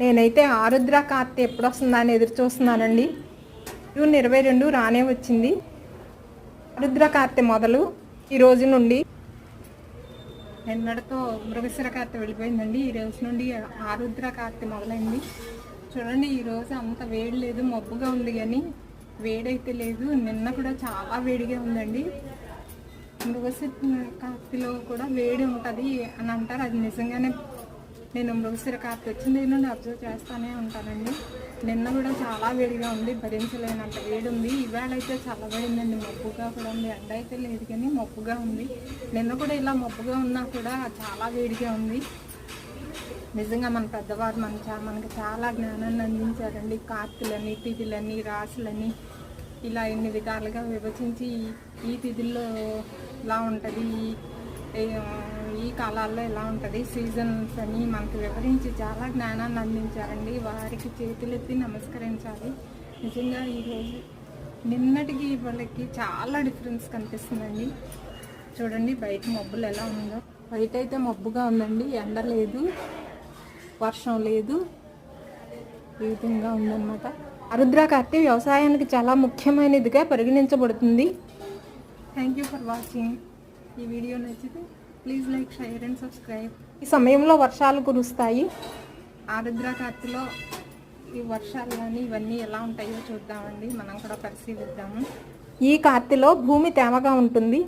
నేనైతే ఆరుద్ర కార్తె ఎప్పుడు వస్తుందా అని ఎదురు చూస్తున్నానండి. జూన్ ఇరవై రెండు రానే వచ్చింది. ఆరుద్ర కార్తె మొదలు ఈ రోజు నుండి నిన్నటితో మృగశిర కార్తె వెళ్ళిపోయిందండి. ఈ రోజు నుండి ఆరుద్ర కార్తె మొదలైంది. చూడండి ఈ రోజు అంత వేడి లేదు మబ్బుగా ఉంది కానీ వేడైతే లేదు. నిన్న కూడా చాలా వేడిగా ఉందండి. మృగశిర కార్తెలో కూడా వేడి ఉంటుంది అని అంటారు. అది నిజంగానే నేను మృగశిర కార్తె వచ్చింది నుండి అబ్జర్వ్ చేస్తూనే ఉంటానండి. నిన్న కూడా చాలా వేడిగా ఉంది భరించలేనంత వేడి ఉంది ఈవేళ అయితే చల్లబడిందండి మబ్బుగా కూడా ఉంది. ఎండ అయితే లేదు కానీ మబ్బుగా ఉంది. నిన్న కూడా ఇలా మబ్బుగా ఉన్నా కూడా చాలా వేడిగా ఉంది. నిజంగా మన పెద్దవారు మన చా మనకి చాలా జ్ఞానాన్ని అందించారండి. కార్తులని తిథులని రాసులని ఇలా ఎన్ని విధాలుగా విభజించి ఈ తిథుల్లో ఇలా ఉంటుంది. ఈ కాలాల్లో ఎలా ఉంటుంది? సీజన్స్ అని మనకు వివరించి చాలా జ్ఞానాన్ని అందించారండి. వారికి చేతులెత్తి నమస్కరించాలి. నిజంగా ఈరోజు నిన్నటికి వాళ్ళకి చాలా డిఫరెన్స్ కనిపిస్తుందండి. చూడండి బయట మబ్బులు ఎలా ఉందో. బయట అయితే మబ్బుగా ఉందండి. ఎండ లేదు వర్షం లేదు. ఈ విధంగా ఉందన్నమాట. అరుద్రా కార్తె వ్యవసాయానికి చాలా ముఖ్యమైనదిగా పరిగణించబడుతుంది. థ్యాంక్ యూ ఫర్ వాచింగ్ ఈ వీడియో నచ్చితే please like share and subscribe ఈ సమయంలో వర్షాలు కురుస్తాయి. ఆరుద్ర కార్తెలో ఈ వర్షాలు కానీ ఇవన్నీ ఎలా ఉంటాయో చూద్దామండి. మనం కూడా పరిశీలిద్దాము. ఈ కార్తెలో భూమి తేమగా ఉంటుంది.